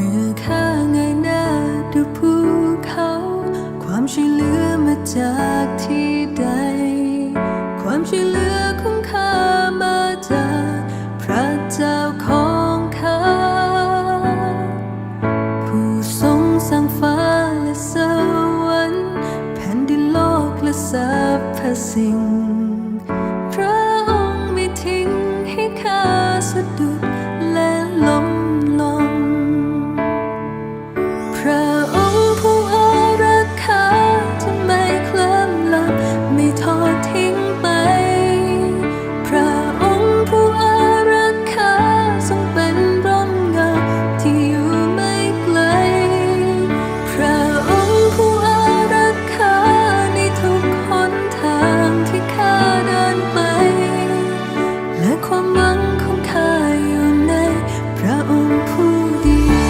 มื่อข้าเงยหน้าดูภูเขา ความช่วยเหลือมาจากที่ใด ความช่วยเหลือของข้ามาจากพระเจ้าของข้า ผู้ทรงสร้างฟ้าและสวรรค์แผ่นดินโลกและสรรพสิ่ง พระองค์ไม่ทิ้งให้ข้าสะดุด